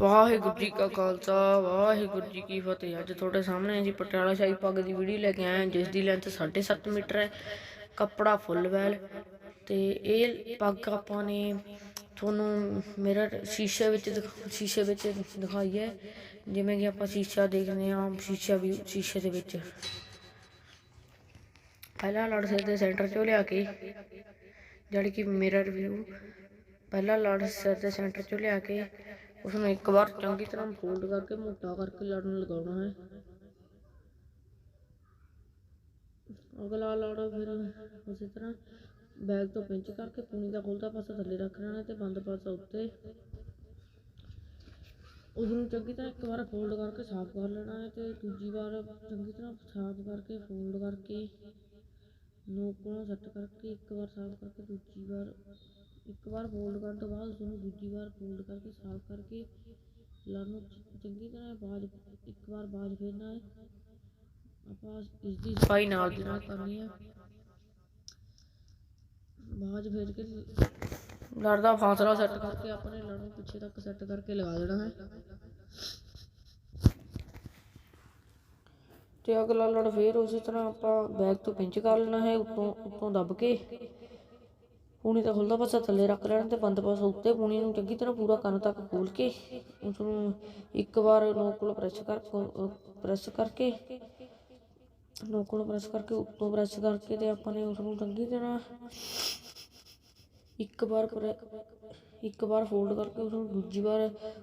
ਵਾਹਿਗੁਰੂ ਜੀ ਕਾ ਖਾਲਸਾ, ਵਾਹਿਗੁਰੂ ਜੀ ਕੀ ਫਤਿਹ। ਅੱਜ ਤੁਹਾਡੇ ਸਾਹਮਣੇ ਜੀ ਪਟਿਆਲਾ ਸ਼ਾਹੀ ਪੱਗ ਦੀ ਵੀਡੀਓ ਲੈ ਕੇ ਆਏ ਜਿਸ ਦੀ ਲੈਂਥ 7.5 ਮੀਟਰ ਹੈ, ਕੱਪੜਾ ਫੁੱਲ ਵੈਲ ਤੇ ਇਹ ਪੱਗ ਆਪਾਂ ਨੇ ਤੁਹਾਨੂੰ ਮੇਰਾ ਸ਼ੀਸ਼ੇ ਵਿੱਚ ਦਿਖ- ਸ਼ੀਸ਼ੇ ਵਿੱਚ ਦਿਖਾਈ ਹੈ। ਜਿਵੇਂ ਕਿ ਆਪਾਂ ਸ਼ੀਸ਼ਾ ਦੇਖਦੇ ਹਾਂ, ਸ਼ੀਸ਼ਾ ਵੀ ਸ਼ੀਸ਼ੇ ਦੇ ਵਿੱਚ। ਪਹਿਲਾਂ ਲੜ ਦੇ ਸੈਂਟਰ ਚੋਂ ਲਿਆ ਕੇ ਜਿਹੜੀ ਕਿ ਮੇਰਾ ਰਿਵਿਊ ਪਹਿਲਾਂ ਲੜ ਦੇ ਸੈਂਟਰ ਚੋਂ ਲਿਆ ਕੇ ਉਸ ਨੂੰ ਇੱਕ ਵਾਰ ਚੰਗੀ ਤਰ੍ਹਾਂ ਫੋਲਡ ਕਰਕੇ ਮੋਟਾ ਕਰਕੇ ਲੜ ਲਗਾਉਣਾ ਹੈ। ਅਗਲਾ ਲੜ ਫਿਰ ਉਸੇ ਤਰ੍ਹਾਂ ਬੈਗ ਤੋਂ ਪਿੰਚ ਕਰਕੇ ਪੂਣੀ ਦਾ ਖੁੱਲਦਾ ਪਾਸਾ ਥੱਲੇ ਰੱਖ ਲੈਣਾ ਤੇ ਬੰਦ ਪਾਸਾ ਉੱਤੇ। ਉਸ ਨੂੰ ਚੰਗੀ ਤਰ੍ਹਾਂ ਇੱਕ ਵਾਰ ਫੋਲਡ ਕਰਕੇ ਸਾਫ਼ ਕਰ ਲੈਣਾ ਹੈ ਤੇ ਦੂਜੀ ਵਾਰ ਚੰਗੀ ਤਰ੍ਹਾਂ ਸਾਫ਼ ਕਰਕੇ ਫੋਲਡ ਕਰਕੇ ਨੋਕ ਕੋਲੋਂ ਸੈੱਟ ਕਰਕੇ ਇੱਕ ਵਾਰ ਸਾਫ਼ ਕਰਕੇ ਦੂਜੀ ਵਾਰ ਇੱਕ ਵਾਰ ਫੋਲਡ ਕਰਨ ਤੋਂ ਬਾਅਦ ਉਸ ਨੂੰ ਦੂਜੀ ਵਾਰ ਫੋਲਡ ਕਰਕੇ ਸਾਫ਼ ਕਰਕੇ ਲੜ ਨੂੰ ਚੰਗੀ ਤਰ੍ਹਾਂ ਬਾਜ ਇੱਕ ਵਾਰ ਬਾਜ ਫੇਰਨਾ ਹੈ। ਆਪਾਂ ਇਸ ਦੀ ਸਫ਼ਾਈ ਨਾਲ ਦੀ ਨਾਲ ਕਰਨੀ ਹੈ। ਬਾਜ ਫੇਰ ਕੇ ਲੜ ਦਾ ਫਾਸਲਾ ਸੈੱਟ ਕਰਕੇ ਆਪਣੇ ਲੜ ਨੂੰ ਪਿੱਛੇ ਤੱਕ ਸੈੱਟ ਕਰਕੇ ਲਗਾ ਦੇਣਾ ਹੈ। ਤੇ ਅਗਲਾ ਲੜ ਫੇਰ ਉਸੇ ਤਰ੍ਹਾਂ ਆਪਾਂ ਬੈਕ ਤੋਂ ਪਿੰਚ ਕਰ ਲੈਣਾ ਹੈ ਉੱਤੋਂ ਉੱਤੋਂ ਦੱਬ ਕੇ। ਪੂਣੀ ਦਾ ਖੁੱਲਦਾ ਪਾਸਾ ਥੱਲੇ ਰੱਖ ਲੈਣਾ ਤੇ ਬੰਦ ਪਾਸਾ ਉੱਤੇ ਪੂਣੀ ਨੂੰ ਚੰਗੀ ਤਰ੍ਹਾਂ ਪੂਰਾ ਕੰਨ ਤੱਕ ਖੋਲ ਕੇ ਉਸ ਨੂੰ ਇੱਕ ਵਾਰ ਨੋਕ ਕੋਲ ਪ੍ਰੈਸ ਕਰ ਪ੍ਰੈਸ ਕਰਕੇ, ਨੋਕ ਕੋਲ ਪ੍ਰੈਸ ਕਰਕੇ, ਉੱਤੋਂ ਪ੍ਰੈਸ ਕਰਕੇ ਤੇ ਆਪਾਂ ਨੇ ਉਸ ਨੂੰ ਚੰਗੀ ਤਰ੍ਹਾਂ ਇੱਕ ਵਾਰ ਪ੍ਰੈ- ਇੱਕ ਵਾਰ ਫੋਲਡ ਕਰਕੇ ਉਸ ਨੂੰ ਦੂਜੀ ਵਾਰ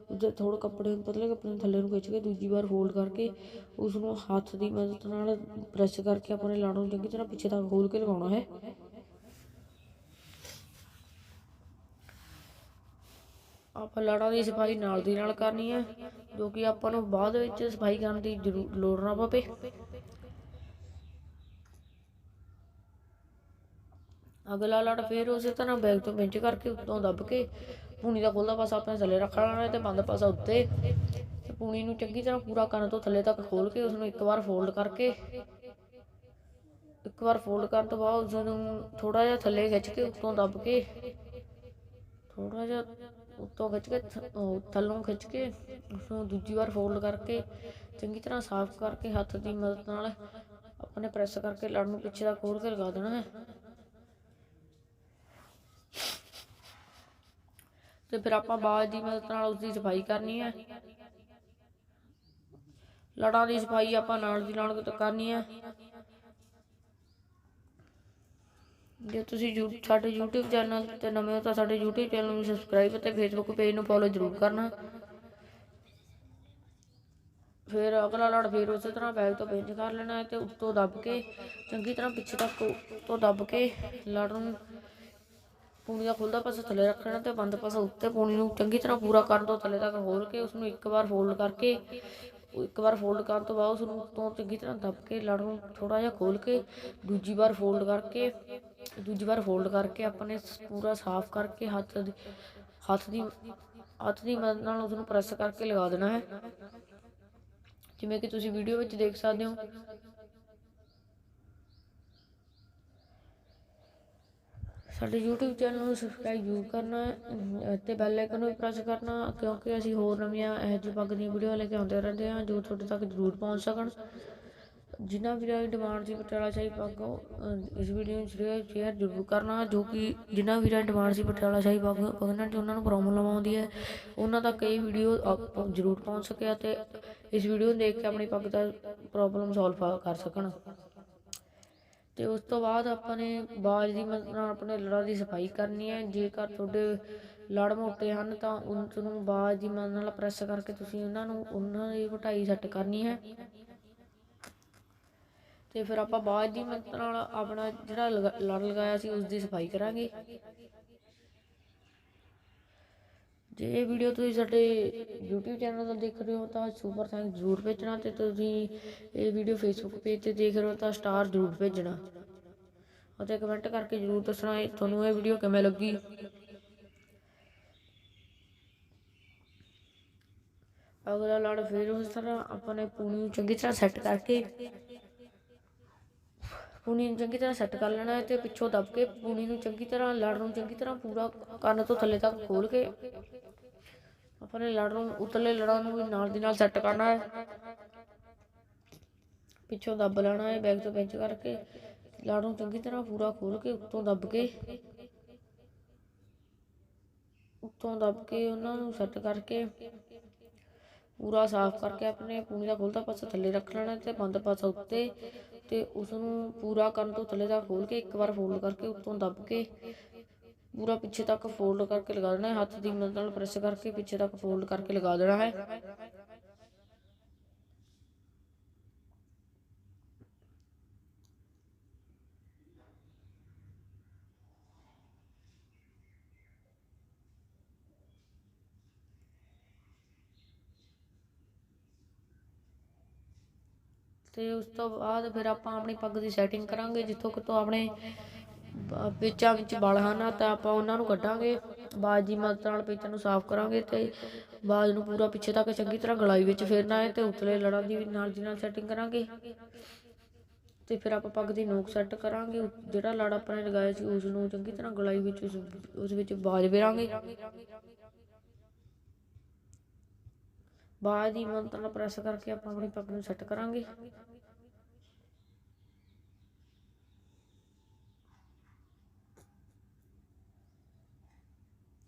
ਉਹਦੇ ਥੋੜਾ ਕੱਪੜੇ ਪਤਲੇ ਕੱਪੜੇ ਥੱਲੇ ਨੂੰ ਖਿੱਚ ਕੇ ਦੂਜੀ ਵਾਰ ਫੋਲਡ ਕਰਕੇ ਉਸ ਨੂੰ ਹੱਥ ਦੀ ਮਦਦ ਨਾਲ ਪ੍ਰੈਸ ਕਰਕੇ ਆਪਣੇ ਲਾੜ ਨੂੰ ਚੰਗੀ ਤਰ੍ਹਾਂ ਪਿੱਛੇ ਤੱਕ ਖੋਲ ਕੇ ਲਗਾਉਣਾ ਹੈ। ਆਪਾਂ ਲੜਾਂ ਦੀ ਸਫ਼ਾਈ ਨਾਲ ਦੀ ਨਾਲ ਕਰਨੀ ਹੈ, ਜੋ ਕਿ ਆਪਾਂ ਨੂੰ ਬਾਅਦ ਵਿੱਚ ਸਫ਼ਾਈ ਕਰਨ ਦੀ ਜ਼ਰੂ- ਲੋੜ ਨਾ ਪਵੇ। ਅਗਲਾ ਲੜ ਫੇਰ ਉਸੇ ਤਰ੍ਹਾਂ ਬੈਗ ਤੋਂ ਪਿੰਚ ਕਰਕੇ ਉੱਤੋਂ ਦੱਬ ਕੇ ਪੂਣੀ ਦਾ ਖੁੱਲਦਾ ਪਾਸਾ ਆਪਣੇ ਥੱਲੇ ਰੱਖ ਲੈਣਾ ਹੈ ਤੇ ਬੰਦ ਪਾਸਾ ਉੱਤੇ। ਤੇ ਪੂਣੀ ਨੂੰ ਚੰਗੀ ਤਰ੍ਹਾਂ ਪੂਰਾ ਕੰਨ ਤੋਂ ਥੱਲੇ ਤੱਕ ਖੋਲ ਕੇ ਉਸ ਨੂੰ ਇੱਕ ਵਾਰ ਫੋਲਡ ਕਰਕੇ, ਇੱਕ ਵਾਰ ਫੋਲਡ ਕਰਨ ਤੋਂ ਬਾਅਦ ਉਸ ਨੂੰ ਥੋੜਾ ਜਿਹਾ ਥੱਲੇ ਖਿੱਚ ਕੇ ਉੱਤੋਂ ਦੱਬ ਕੇ ਥੋੜਾ ਜਿਹਾ ਉੱਤੋਂ ਖਿੱਚ ਕੇ ਥੱਲੋਂ ਖਿੱਚ ਕੇ ਉਸ ਨੂੰ ਦੂਜੀ ਵਾਰ ਫੋਲਡ ਕਰਕੇ ਚੰਗੀ ਤਰ੍ਹਾਂ ਸਾਫ਼ ਕਰਕੇ ਹੱਥ ਦੀ ਮਦਦ ਨਾਲ ਆਪਣੇ ਪ੍ਰੈਸ ਕਰਕੇ ਲੜ ਨੂੰ ਪਿੱਛੇ ਦਾ ਖੋਲ ਕੇ ਲਗਾ ਦੇਣਾ ਹੈ। ਤੇ ਫਿਰ ਆਪਾਂ ਬਾਜ ਦੀ ਮਦਦ ਨਾਲ ਉਸ ਦੀ ਸਫ਼ਾਈ ਕਰਨੀ ਹੈ। ਲੜਾਂ ਦੀ ਸਫ਼ਾਈ ਆਪਾਂ ਨਾਲ ਦੀ ਨਾਲ ਕਰਨੀ ਹੈ। ਜੇ ਤੁਸੀਂ ਯੂ- ਸਾਡੇ YouTube ਚੈਨਲ ਤੇ ਨਵੇਂ ਹੋ ਤਾਂ ਸਾਡੇ YouTube ਚੈਨਲ ਨੂੰ ਸਬਸਕ੍ਰਾਈਬ ਅਤੇ Facebook ਪੇਜ ਨੂੰ ਫੋਲੋ ਜ਼ਰੂਰ ਕਰਨਾ। ਫਿਰ ਅਗਲਾ ਲੜ ਫਿਰ ਉਸੇ ਤਰ੍ਹਾਂ ਬੈਗ ਤੋਂ ਪਿੰਚ ਕਰ ਲੈਣਾ ਹੈ ਤੇ ਉੱਤੋਂ ਦੱਬ ਕੇ, ਚੰਗੀ ਤਰ੍ਹਾਂ ਪਿੱਛੇ ਤੱਕ ਉੱਤੋਂ ਦੱਬ ਕੇ ਲੜ ਨੂੰ ਪੂਣੀ ਦਾ ਖੁੱਲਦਾ ਪਾਸਾ ਥੱਲੇ ਰੱਖ ਲੈਣਾ ਤੇ ਬੰਦ ਪਾਸਾ ਉੱਤੇ ਪੂਣੀ ਨੂੰ ਚੰਗੀ ਤਰ੍ਹਾਂ ਪੂਰਾ ਕਰਨ ਤੋਂ ਥੱਲੇ ਤੱਕ ਖੋਲ ਕੇ ਉਸ ਨੂੰ ਇੱਕ ਵਾਰ ਫੋਲਡ ਕਰਕੇ, ਇੱਕ ਵਾਰ ਫੋਲਡ ਕਰਨ ਤੋਂ ਬਾਅਦ ਉਸ ਨੂੰ ਉੱਤੋਂ ਚੰਗੀ ਤਰ੍ਹਾਂ ਦੱਬ ਕੇ ਲੜ ਨੂੰ ਥੋੜਾ ਜਿਹਾ ਖੋਲ ਕੇ ਦੂਜੀ ਵਾਰ ਫੋਲਡ ਕਰਕੇ ਦੂਜੀ ਵਾਰ ਫੋਲਡ ਕਰਕੇ ਆਪਣੇ ਸ- ਪੂਰਾ ਸਾਫ਼ ਕਰਕੇ ਹੱਥ ਦੀ ਹੱਥ ਦੀ ਹੱਥ ਦੀ ਮਦਦ ਨਾਲ ਉਸ ਨੂੰ ਪ੍ਰੈਸ ਕਰਕੇ ਲਗਾ ਦੇਣਾ ਹੈ। ਜਿਵੇਂ ਕਿ ਤੁਸੀਂ ਵੀਡੀਓ ਵਿੱਚ ਦੇਖ ਸਕਦੇ ਹੋ। ਸਾਡੇ YouTube ਚੈਨਲ ਨੂੰ ਸਬਸਕ੍ਰਾਈਬ ਜ਼ਰੂਰ ਕਰਨਾ ਹੈ ਅਮ, ਤੇ ਬੈਲ ਆਈਕਨ ਨੂੰ ਵੀ ਪ੍ਰੈਸ ਕਰਨਾ ਕਿਉਂਕਿ ਅਸੀਂ ਹੋਰ ਨਵੀਆਂ ਇਹੋ ਜਿਹੀ ਪੱਗ ਦੀਆਂ ਵੀਡੀਓ ਲੈ ਕੇ ਆਉਂਦੇ ਰਹਿੰਦੇ ਹਾਂ ਜੋ ਤੁਹਾਡੇ ਤੱਕ ਜ਼ਰੂਰ ਪਹੁੰਚ ਸਕਣ। ਜਿਨ੍ਹਾਂ ਵੀਰਾਂ ਦੀ ਡਿਮਾਂਡ ਸੀ, ਪਟਿਆਲਾ ਸ਼ਾਹੀ ਪੱਗ ਇਸ ਵੀਡੀਓ ਨੂੰ ਸ਼ੇਅਰ ਸ਼ੇਅਰ ਜ਼ਰੂਰ ਕਰਨਾ, ਜੋ ਕਿ ਜਿਨ੍ਹਾਂ ਵੀਰਾਂ ਦੀ ਡਿਮਾਂਡ ਸੀ, ਪਟਿਆਲਾ ਸ਼ਾਹੀ ਪੱਗ ਪਗਨਾਂ ਚ ਉਹਨਾਂ ਨੂੰ ਪ੍ਰੋਬਲਮ ਆਉਂਦੀ ਹੈ। ਉਹਨਾਂ ਤੱਕ ਇਹ ਵੀਡੀਓ ਆਪ- ਜ਼ਰੂਰ ਪਹੁੰਚ ਸਕਿਆ ਅਤੇ ਇਸ ਵੀਡੀਓ ਨੂੰ ਦੇਖ ਕੇ ਆਪਣੀ ਪੱਗ ਦਾ ਪ੍ਰੋਬਲਮ ਸੋਲਵ ਕਰ ਸਕਣ। ਤੇ ਉਸ ਤੋਂ ਬਾਅਦ ਆਪਾਂ ਨੇ ਬਾਜ ਦੀ ਮਦਦ ਨਾਲ ਆਪਣੇ ਲੜਾਂ ਦੀ ਸਫ਼ਾਈ ਕਰਨੀ ਹੈ। ਜੇਕਰ ਤੁਹਾਡੇ ਲੜ ਮੋਟੇ ਹਨ, ਤਾਂ ਉਹਨਾਂ ਨੂੰ ਬਾਜ ਦੀ ਮਦਦ ਨਾਲ ਪ੍ਰੈਸ ਕਰਕੇ ਤੁਸੀਂ ਉਹਨਾਂ ਨੂੰ, ਉਹਨਾਂ ਦੀ ਵਟਾਈ ਸੈੱਟ ਕਰਨੀ ਹੈ। ਤੇ ਫਿਰ ਆਪਾਂ ਬਾਅਦ ਦੀ ਮਦਦ ਨਾਲ ਆਪਣਾ ਜਿਹੜਾ ਲਗਾ- ਲੜ ਲਗਾਇਆ ਸੀ ਉਸ ਦੀ ਸਫ਼ਾਈ ਕਰਾਂਗੇ। ਜੇ ਇਹ ਵੀਡੀਓ ਤੁਸੀਂ ਸਾਡੇ YouTube ਚੈਨਲ ਤੋਂ ਦੇਖ ਰਹੇ ਹੋ ਤਾਂ ਸੁਪਰ ਥੈਂਕ ਜ਼ਰੂਰ ਭੇਜਣਾ ਤੇ ਤੁਸੀਂ ਇਹ ਵੀਡੀਓ Facebook ਪੇਜ ਤੇ ਦੇਖ ਰਹੇ ਹੋ ਤਾਂ ਸਟਾਰ ਜ਼ਰੂਰ ਭੇਜਣਾ। ਅਤੇ ਕਮੈਂਟ ਕਰਕੇ ਜ਼ਰੂਰ ਦੱਸਣਾ ਇਹ ਤੁਹਾਨੂੰ ਇਹ ਵੀਡੀਓ ਕਿਵੇਂ ਲੱਗੀ। ਅਗਲਾ ਲੜ ਫਿਰ ਉਸ ਤਰ੍ਹਾਂ ਆਪਾਂ ਨੇ ਪੂਣੀ ਨੂੰ ਚੰਗੀ ਤਰ੍ਹਾਂ ਸੈੱਟ ਕਰਕੇ ਪੂਣੀ ਨੂੰ ਚੰਗੀ ਤਰ੍ਹਾਂ ਸੈੱਟ ਕਰ ਲੈਣਾ ਹੈ ਤੇ ਪਿੱਛੋਂ ਦੱਬ ਕੇ ਪੂਣੀ ਨੂੰ ਚੰਗੀ ਤਰ੍ਹਾਂ, ਲੜ ਨੂੰ ਚੰਗੀ ਤਰ੍ਹਾਂ ਪੂਰਾ ਕੰਨ ਤੋਂ ਥੱਲੇ ਤੱਕ ਖੋਲ ਕੇ ਆਪਾਂ ਨੇ ਲੜ ਨੂੰ ਉਤਲੇ ਲੜਾਂ ਨੂੰ ਵੀ ਨਾਲ ਦੀ ਨਾਲ ਸੈੱਟ ਕਰਨਾ ਹੈ। ਪਿੱਛੋਂ ਦੱਬ ਲੈਣਾ ਹੈ ਬੈਕ ਤੋਂ ਪਿੰਚ ਕਰਕੇ, ਲੜ ਨੂੰ ਚੰਗੀ ਤਰ੍ਹਾਂ ਪੂਰਾ ਖੋਲ ਕੇ ਉੱਤੋਂ ਦੱਬ ਕੇ, ਉੱਤੋਂ ਦੱਬ ਕੇ ਉਹਨਾਂ ਨੂੰ ਸੈੱਟ ਕਰਕੇ ਪੂਰਾ ਸਾਫ਼ ਕਰਕੇ ਆਪਣੇ ਪੂਣੀ ਦਾ ਖੁੱਲਦਾ ਪਾਸਾ ਥੱਲੇ ਰੱਖ ਲੈਣਾ ਤੇ ਬੰਦ ਪਾਸਾ ਉੱਤੇ ਤੇ ਉਸ ਨੂੰ ਪੂਰਾ ਕਰਨ ਤੋਂ ਥੱਲੇ ਤੱਕ ਖੋਲ ਕੇ ਇੱਕ ਵਾਰ ਫੋਲਡ ਕਰਕੇ ਉੱਤੋਂ ਦੱਬ ਕੇ ਪੂਰਾ ਪਿੱਛੇ ਤੱਕ ਫੋਲਡ ਕਰਕੇ ਲਗਾ ਦੇਣਾ ਹੈ। ਹੱਥ ਦੀ ਮਦਦ ਨਾਲ ਪ੍ਰੈਸ ਕਰਕੇ ਪਿੱਛੇ ਤੱਕ ਫੋਲਡ ਕਰਕੇ ਲਗਾ ਦੇਣਾ ਹੈ। ਤੇ ਉਸ ਤੋਂ ਬਾਅਦ ਫਿਰ ਆਪਾਂ ਆਪਣੀ ਪੱਗ ਦੀ ਸੈਟਿੰਗ ਕਰਾਂਗੇ, ਜਿੱਥੋਂ ਕਿਤੋਂ ਆਪਣੇ ਪੇਚਾਂ ਵਿੱਚ ਵਲ ਹਨ, ਤਾਂ ਆਪਾਂ ਉਹਨਾਂ ਨੂੰ ਕੱਢਾਂਗੇ। ਬਾਜ ਦੀ ਮਦਦ ਨਾਲ ਪੇਚਾਂ ਨੂੰ ਸਾਫ਼ ਕਰਾਂਗੇ ਤੇ ਬਾਜ ਨੂੰ ਪੂਰਾ ਪਿੱਛੇ ਤੱਕ ਚੰਗੀ ਤਰ੍ਹਾਂ ਗਲਾਈ ਵਿੱਚ ਫੇਰਨਾ ਹੈ ਤੇ ਉਤਲੇ ਲੜਾਂ ਦੀ ਵੀ ਨਾਲ ਦੀ ਨਾਲ ਸੈਟਿੰਗ ਕਰਾਂਗੇ। ਤੇ ਫਿਰ ਆਪਾਂ ਪੱਗ ਦੀ ਨੋਕ ਸੈੱਟ ਕਰਾਂਗੇ ਜਿਹੜਾ ਲੜ ਆਪਾਂ ਨੇ ਲਗਾਇਆ ਸੀ ਉਸ ਨੂੰ ਚੰਗੀ ਤਰ੍ਹਾਂ ਗਲਾਈ ਵਿੱਚ ਉਸ ਉਸ ਵਿੱਚ ਬਾਜ ਫੇਰਾਂਗੇ। ਬਾਅਦ ਦੀ ਮਦਦ ਨਾਲ ਪ੍ਰੈਸ ਕਰਕੇ ਆਪਾਂ ਆਪਣੀ ਪੱਗ ਨੂੰ ਸੈੱਟ ਕਰਾਂਗੇ।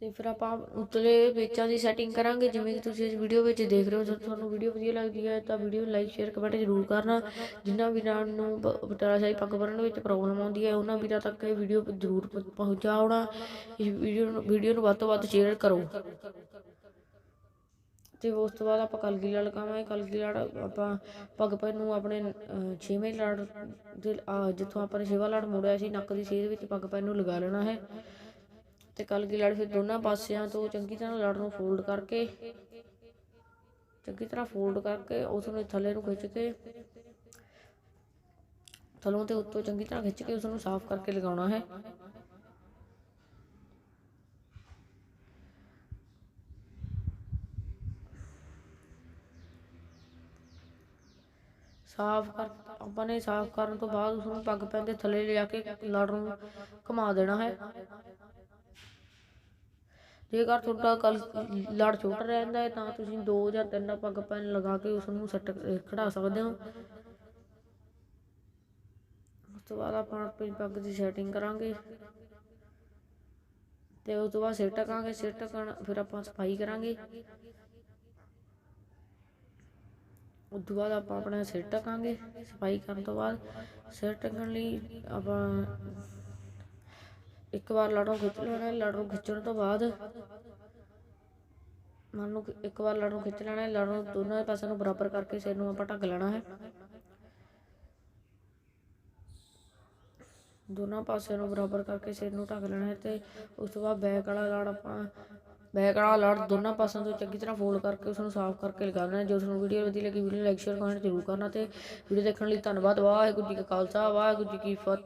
ਤੇ ਫਿਰ ਆਪਾਂ ਉਤਲੇ ਪੇਚਾਂ ਦੀ ਸੈਟਿੰਗ ਕਰਾਂਗੇ, ਜਿਵੇਂ ਕਿ ਤੁਸੀਂ ਇਸ ਵੀਡੀਓ ਵਿੱਚ ਦੇਖ ਰਹੇ ਹੋ। ਜੇ ਤੁਹਾਨੂੰ ਵੀਡੀਓ ਵਧੀਆ ਲੱਗਦੀ ਹੈ ਤਾਂ ਵੀਡੀਓ ਨੂੰ ਲਾਈਕ ਸ਼ੇਅਰ ਕਮੈਂਟ ਜ਼ਰੂਰ ਕਰਨਾ। ਜਿਨ੍ਹਾਂ ਵੀਰਾਂ ਨੂੰ ਬ- ਬਟਾਲਾ ਸ਼ਾਹੀ ਪੱਗ ਬੰਨ੍ਹਣ ਵਿੱਚ ਪ੍ਰੋਬਲਮ ਆਉਂਦੀ ਹੈ, ਉਹਨਾਂ ਵੀਰਾਂ ਤੱਕ ਇਹ ਵੀਡੀਓ ਜ਼ਰੂਰ ਪ- ਪਹੁੰਚਾਉਣਾ ਇਸ ਵੀਡੀਓ ਨੂੰ ਵੀਡੀਓ ਨੂੰ ਵੱਧ ਤੋਂ ਵੱਧ ਸ਼ੇਅਰ ਕਰੋ। ਅਤੇ ਉਸ ਤੋਂ ਬਾਅਦ ਆਪਾਂ ਕਲਗੀ ਲੜ ਲਗਾਵਾਂਗੇ ਕਲਗੀ ਲੜ ਆਪਾਂ ਪੱਗ ਨੂੰ ਆਪਣੇ ਛੇਵੇਂ ਲੜ ਦੇ ਆ, ਜਿੱਥੋਂ ਆਪਾਂ ਨੇ ਛੇਵਾਂ ਲੜ ਮੋੜਿਆ ਸੀ ਨੱਕ ਦੀ ਸੇਧ ਵਿੱਚ ਪੱਗ ਨੂੰ ਲਗਾ ਲੈਣਾ ਹੈ। ਤੇ ਕਲਗੀ ਲੜ ਫਿਰ ਦੋਨਾਂ ਪਾਸਿਆਂ ਤੋਂ ਚੰਗੀ ਤਰ੍ਹਾਂ ਲੜ ਨੂੰ ਫੋਲਡ ਕਰਕੇ ਚੰਗੀ ਤਰ੍ਹਾਂ ਫੋਲਡ ਕਰਕੇ ਉਸ ਨੂੰ ਥੱਲੇ ਨੂੰ ਖਿੱਚ ਕੇ ਥੱਲੋਂ ਤੇ ਉੱਤੋਂ ਚੰਗੀ ਤਰ੍ਹਾਂ ਖਿੱਚ ਕੇ ਉਸ ਨੂੰ ਸਾਫ਼ ਕਰਕੇ ਲਗਾਉਣਾ ਹੈ। ਸਾਫ਼ ਕਰ, ਆਪਾਂ ਨੇ ਸਾਫ਼ ਕਰਨ ਤੋਂ ਬਾਅਦ ਉਸ ਨੂੰ ਪੱਗ ਪੈਨ ਦੇ ਥੱਲੇ ਲਿਆ ਕੇ ਲੜ ਨੂੰ ਘੁਮਾ ਦੇਣਾ ਹੈ। ਜੇਕਰ ਤੁਹਾਡਾ ਕਲ ਲੜ ਛੋਟਾ ਰਹਿੰਦਾ ਹੈ, ਤਾਂ ਤੁਸੀਂ ਦੋ ਜਾਂ ਤਿੰਨ ਪੱਗ ਪੈਨ ਲਗਾ ਕੇ ਉਸ ਨੂੰ ਸੈੱਟ ਖੜਾ ਸਕਦੇ ਹੋ। ਉਸ ਤੋਂ ਬਾਅਦ ਆਪਾਂ ਆਪਣੀ ਪੱਗ ਦੀ ਸੈਟਿੰਗ ਕਰਾਂਗੇ ਤੇ ਉਸ ਤੋਂ ਬਾਅਦ ਸਿਰ ਟਕਾਂਗੇ ਸਿਰ ਟਕਣ ਫਿਰ ਆਪਾਂ ਸਫ਼ਾਈ ਕਰਾਂਗੇ। ਉਸ ਤੋਂ ਬਾਅਦ ਆਪਾਂ ਆਪਣਾ ਸਿਰ ਟਕਾਂਗੇ ਸਫ਼ਾਈ ਕਰਨ ਤੋਂ ਬਾਅਦ ਸਿਰ ਟਕਣ ਲਈ ਆਪਾਂ ਇੱਕ ਵਾਰ ਲੜੋਂ ਖਿੱਚ ਲੈਣਾ, ਲੜੋਂ ਖਿੱਚਣ ਤੋਂ ਬਾਅਦ ਮੰਨ ਲਓ ਇੱਕ ਵਾਰ ਲੜੋਂ ਖਿੱਚ ਲੈਣਾ ਹੈ ਲੜੋਂ ਦੋਨਾਂ ਪਾਸਿਆਂ ਨੂੰ ਬਰਾਬਰ ਕਰਕੇ ਸਿਰ ਨੂੰ ਆਪਾਂ ਢੱਕ ਲੈਣਾ ਹੈ। ਦੋਨਾਂ ਪਾਸਿਆਂ ਨੂੰ ਬਰਾਬਰ ਕਰਕੇ ਸਿਰ ਨੂੰ ਢੱਕ ਲੈਣਾ ਹੈ ਤੇ ਉਸ ਤੋਂ ਬਾਅਦ ਬੈਕ ਵਾਲਾ ਲੜ ਆਪਾਂ ਬੈਕ ਵਾਲਾ ਲੜ ਦੋਨਾਂ ਪਾਸਿਆਂ ਤੋਂ ਚੰਗੀ ਤਰ੍ਹਾਂ ਫੋਲਡ ਕਰਕੇ ਉਸ ਨੂੰ ਸਾਫ਼ ਕਰਕੇ ਲਗਾ ਦੇਣਾ ਹੈ ਜੇ ਤੁਹਾਨੂੰ ਵੀਡੀਓ ਵਧੀਆ ਲੱਗੀ, ਵੀਡੀਓ ਨੂੰ ਲਾਈਕ ਸ਼ੇਅਰ ਕਮੈਂਟ ਜ਼ਰੂਰ ਕਰਨਾ ਤੇ ਵੀਡੀਓ ਦੇਖਣ ਲਈ ਧੰਨਵਾਦ। ਵਾਹਿਗੁਰੂ ਜੀ ਕਾ ਖਾਲਸਾ, ਵਾਹਿਗੁਰੂ ਜੀ ਕੀ ਫਤਿਹ।